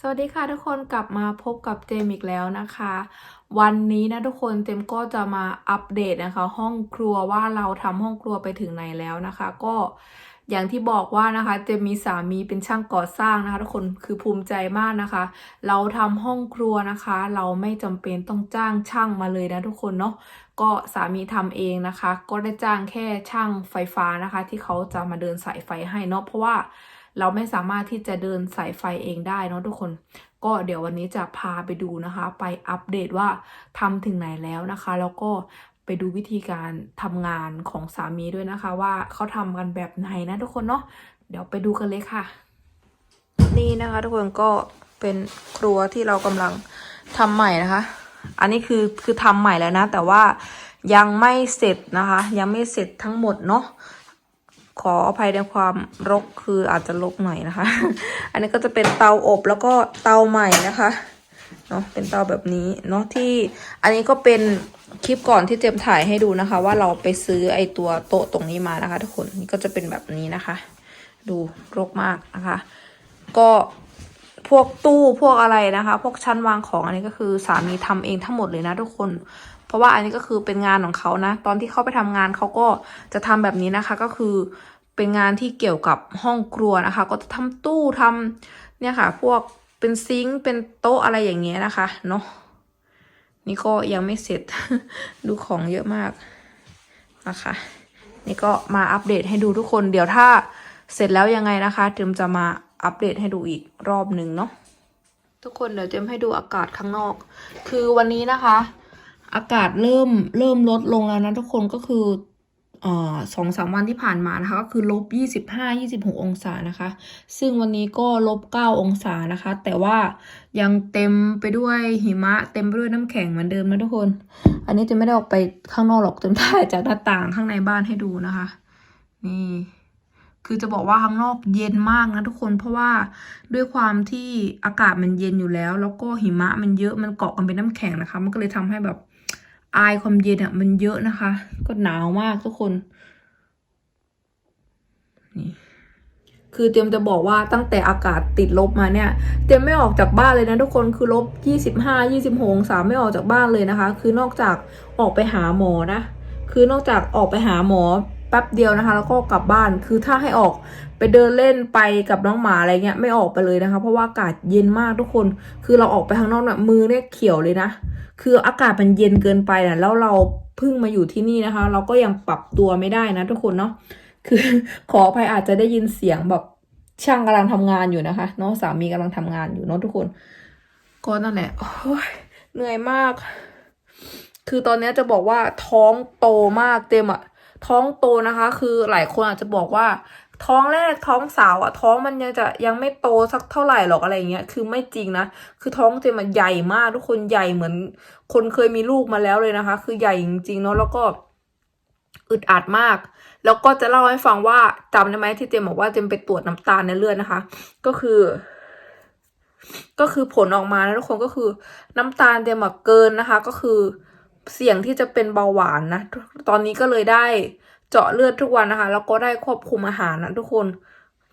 สวัสดีค่ะทุกคนกลับมาพบกับเจมอีกแล้วนะคะ วันนี้นะทุกคนเจมก็จะมาอัปเดตนะคะ ห้องครัวว่าเราทำห้องครัวไปถึงไหนแล้วนะคะ ก็อย่างที่บอกว่านะคะเจมมีสามีเป็นช่างก่อสร้างนะคะทุกคนคือภูมิใจมากนะคะ เราทำห้องครัวนะคะ เราไม่จำเป็นต้องจ้างช่างมาเลยนะทุกคนเนาะก็สามีทำเองนะคะ ก็ได้จ้างแค่ช่างไฟฟ้านะคะ ที่เขาจะมาเดินสายไฟให้เนาะเพราะว่า เราไม่สามารถที่จะเดินสายไฟเองได้เนาะทุกคน ก็เดี๋ยววันนี้จะพาไปดูนะคะ ไปอัปเดตว่าทำถึงไหนแล้วนะคะ แล้วก็ไปดูวิธีการทำงานของสามีด้วยนะคะ ว่าเขาทำกันแบบไหนนะทุกคนเนาะเดี๋ยวไปดูกันเลยค่ะ นี่นะคะ ทุกคนก็เป็นครัวที่เรากำลังทำใหม่นะคะ อันนี้คือคือทำใหม่แล้วนะ แต่ว่ายังไม่เสร็จนะคะ ยังไม่เสร็จทั้งหมดเนาะ ขออภัยในความรกคืออาจจะรกหน่อยนะคะ อันนี้ก็จะเป็นเตาอบแล้วก็เตาใหม่นะคะเนาะเป็นเตาแบบนี้เนาะที่อันนี้ก็เป็นคลิปก่อนที่เจมถ่ายให้ดูนะคะ ว่าเราไปซื้อไอตัวโต๊ะตรงนี้มานะคะ ทุกคนนี่ก็จะเป็นแบบนี้นะคะ ดูรกมากนะคะ ก็พวกตู้พวกอะไรนะคะ พวกชั้นวางของอันนี้ก็คือสามีทำเองทั้งหมดเลยนะทุกคน เพราะว่าอันนี้ก็คือเป็นงานของเขานะ ตอนที่เขาไปทำงานเขาก็จะทำแบบนี้นะคะ ก็คือเป็นงานที่เกี่ยวกับห้องครัวนะคะ ก็จะทำตู้ทำเนี่ยค่ะ พวกเป็นซิงค์เป็นโต๊ะอะไรอย่างเงี้ยนะคะเนาะนี่ก็ยังไม่เสร็จดูของเยอะมากนะคะ นี่ก็มาอัปเดตให้ดูทุกคน เดี๋ยวถ้าเสร็จแล้วยังไงนะคะเจมจะมาอัปเดตให้ดูอีกรอบหนึ่งเนาะทุกคนเดี๋ยวเจมให้ดูอากาศข้างนอก คือวันนี้นะคะ อากาศเริ่มเริ่มลดลงแล้วนะทุกคนก็คืออสองสามวันที่ผ่านมานะคะก็คือลบยี่สิบห้ายี่สิบหกองศานะคะ ซึ่งวันนี้ก็ลบเก้าองศานะคะ แต่ว่ายังเต็มไปด้วยหิมะ เต็มไปด้วยน้ำแข็งเหมือนเดิมนะทุกคน อันนี้จะไม่ได้ออกไปข้างนอกหรอกจะถ่ายจากหน้าต่างข้างในบ้านให้ดูนะคะ นี่คือจะบอกว่าข้างนอกเย็นมากนะทุกคนเพราะว่าด้วยความที่อากาศมันเย็นอยู่แล้ว แล้วก็หิมะมันเยอะมันเกาะกันเป็นน้ำแข็งนะคะ มันก็เลยทำให้แบบ อายความเย็นอะ มันเยอะนะคะ ก็หนาวมากทุกคนนี่คือเตรียมจะบอกว่าตั้งแต่อากาศติดลบมาเนี่ย เตรียมไม่ออกจากบ้านเลยนะทุกคนคือลบยี่สิบห้ายี่สิบหกองศาไม่ออกจากบ้านเลยนะคะ คือนอกจากออกไปหาหมอนะ คือนอกจากออกไปหาหมอ แป๊บเดียวนะคะ แล้วก็กลับบ้านคือถ้าให้ออกไปเดินเล่นไปกับน้องหมาอะไรเงี้ยไม่ออกไปเลยนะคะ เพราะว่าอากาศเย็นมากทุกคน คือเราออกไปข้างนอกเนี่ยมือเนี่ยเขียวเลยนะ คืออากาศมันเย็นเกินไปนะแล้วเราเพิ่งมาอยู่ที่นี่นะคะ เราก็ยังปรับตัวไม่ได้นะ ทุกคนเนาะคือขออภัยอาจจะได้ยินเสียงแบบช่างกำลังทำงานอยู่นะคะเนาะสามีกำลังทำงานอยู่เนาะทุกคนก็นั่นแหละโอ้ยเหนื่อยมาก คือตอนนี้จะบอกว่าท้องโตมากเต็มอะ ท้องโตนะคะ คือหลายคนอาจจะบอกว่า ท้องแรกท้องสาวอะท้องมันยังจะยังไม่โตสักเท่าไหร่หรอกอะไรเงี้ยคือไม่จริงนะคือท้องเจมมันใหญ่มากทุกคนใหญ่เหมือน คนเคยมีลูกมาแล้วเลยนะคะ คือใหญ่จริงๆเนาะแล้วก็อึดอัดมาก แล้วก็จะเล่าให้ฟังว่าจำได้ไหมที่เจมบอกว่าเจมไปตรวจน้ำตาลในเลือดนะคะ ก็คือ ก็คือผลออกมานะทุกคนก็คือ น้ำตาลเจมเกินนะคะ ก็คือ เสี่ยงที่จะเป็นเบาหวานนะ ตอนนี้ก็เลยได้เจาะเลือดทุกวันนะคะ แล้วก็ได้ควบคุมอาหารนะทุกคน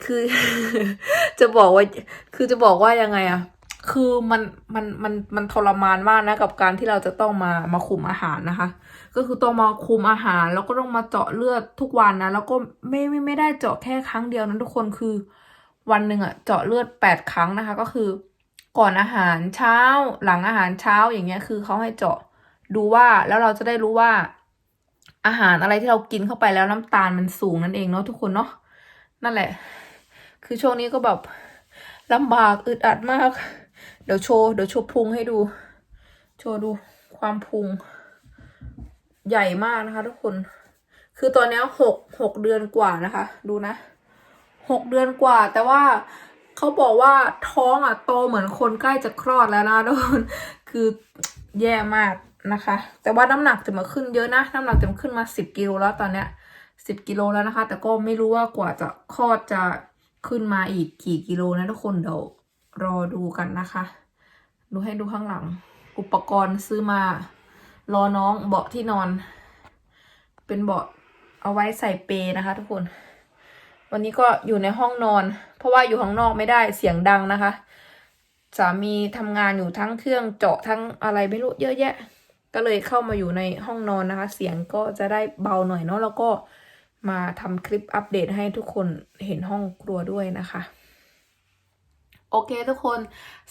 คือ จะบอกว่า คือจะบอกว่ายังไงอะคือมันมันมันมันทรมานมากนะกับการที่เราจะต้องมามาคุมอาหารนะคะ ก็คือต้องมาคุมอาหาร แล้วก็ต้องมาเจาะเลือดทุกวันนะ แล้วก็ไม่ไม่ไม่ได้เจาะแค่ครั้งเดียวนะทุกคนคือ วันหนึ่งอะเจาะเลือดแปดครั้งนะคะ ก็คือ ก่อนอาหารเช้าหลังอาหารเช้าอย่างเงี้ยคือเขาให้เจาะ ดูว่าแล้วเราจะได้รู้ว่า อาหารอะไรที่เรากินเข้าไปแล้วน้ำตาลมันสูงนั่นเองเนาะทุกคนเนาะนั่นแหละ คือช่วงนี้ก็แบบลำบากอึดอัดมาก เดี๋ยวโชว์เดี๋ยวโชว์พุงให้ดู โชว์ดูความพุง ใหญ่มากนะคะทุกคน คือตอนนี้หกหกเดือนกว่านะคะ ดูนะหกเดือนกว่า แต่ว่าเขาบอกว่าท้องอะโตเหมือนคนใกล้จะคลอดแล้วนะทุกคน คือแย่มาก นะคะ แต่ว่าน้ำหนักจะมาขึ้นเยอะนะ น้ำหนักจะมาขึ้นมาสิบกิโลแล้วตอนเนี้ยสิบกิโลแล้วนะคะ แต่ก็ไม่รู้ว่ากว่าจะคลอดจะขึ้นมาอีกกี่กิโลนะทุกคนเดี๋ยวรอดูกันนะคะ ดูให้ดูข้างหลัง อุปกรณ์ซื้อมา รอน้องเบาะที่นอน เป็นเบาะเอาไว้ใส่เปนะคะ ทุกคน วันนี้ก็อยู่ในห้องนอน เพราะว่าอยู่ข้างนอกไม่ได้เสียงดังนะคะสามีทำงานอยู่ทั้งเครื่องเจาะทั้งอะไรไม่รู้เยอะแยะ ก็เลยเข้ามาอยู่ในห้องนอนนะคะ เสียงก็จะได้เบาหน่อยเนาะแล้วก็มาทำคลิปอัปเดตให้ทุกคนเห็นห้องครัวด้วยนะคะ โอเคทุกคน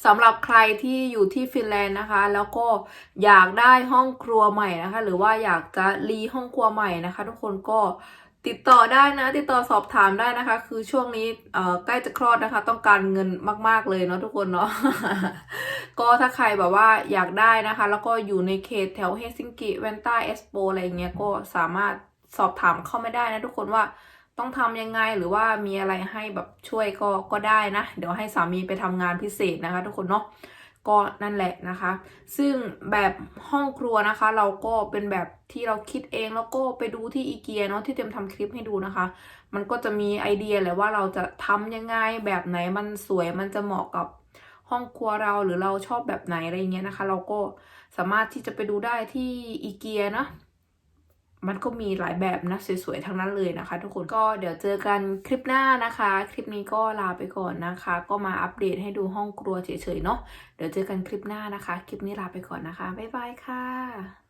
สำหรับใครที่อยู่ที่ฟินแลนด์นะคะ แล้วก็อยากได้ห้องครัวใหม่นะคะ หรือว่าอยากจะรีห้องครัวใหม่นะคะ ทุกคนก็ ติดต่อได้นะ ติดต่อสอบถามได้นะคะ คือช่วงนี้เอ่อใกล้จะคลอดนะคะ ต้องการเงินมาก ๆเลยเนาะทุกคนเนาะก็ถ้าใครแบบว่าอยากได้นะคะ แล้วก็อยู่ในเขตแถวเฮลซิงกิเวนต้าเอสโปอะไรอย่างเงี้ยก็สามารถสอบถามเข้าไม่ได้นะทุกคนว่าต้องทำยังไงหรือว่ามีอะไรให้แบบช่วยก็ก็ได้นะ เดี๋ยวให้สามีไปทำงานพิเศษนะคะ ทุกคนเนาะ ก็นั่นแหละนะคะ ซึ่งแบบห้องครัวนะคะ เราก็เป็นแบบที่เราคิดเองแล้วก็ไปดูที่อีเกียเนาะที่เต็มทำคลิปให้ดูนะคะ มันก็จะมีไอเดียแหละว่าเราจะทำยังไงแบบไหนมันสวยมันจะเหมาะกับห้องครัวเราหรือเราชอบแบบไหนอะไรเงี้ยนะคะ เราก็สามารถที่จะไปดูได้ที่อีเกียนะ มันก็มีหลายแบบนะสวยๆทั้งนั้นเลยนะคะ ทุกคนก็เดี๋ยวเจอกันคลิปหน้านะคะ คลิปนี้ก็ลาไปก่อนนะคะ ก็มาอัปเดตให้ดูห้องครัวเฉยๆเนาะเดี๋ยวเจอกันคลิปหน้านะคะ คลิปนี้ลาไปก่อนนะคะบ๊ายบายค่ะ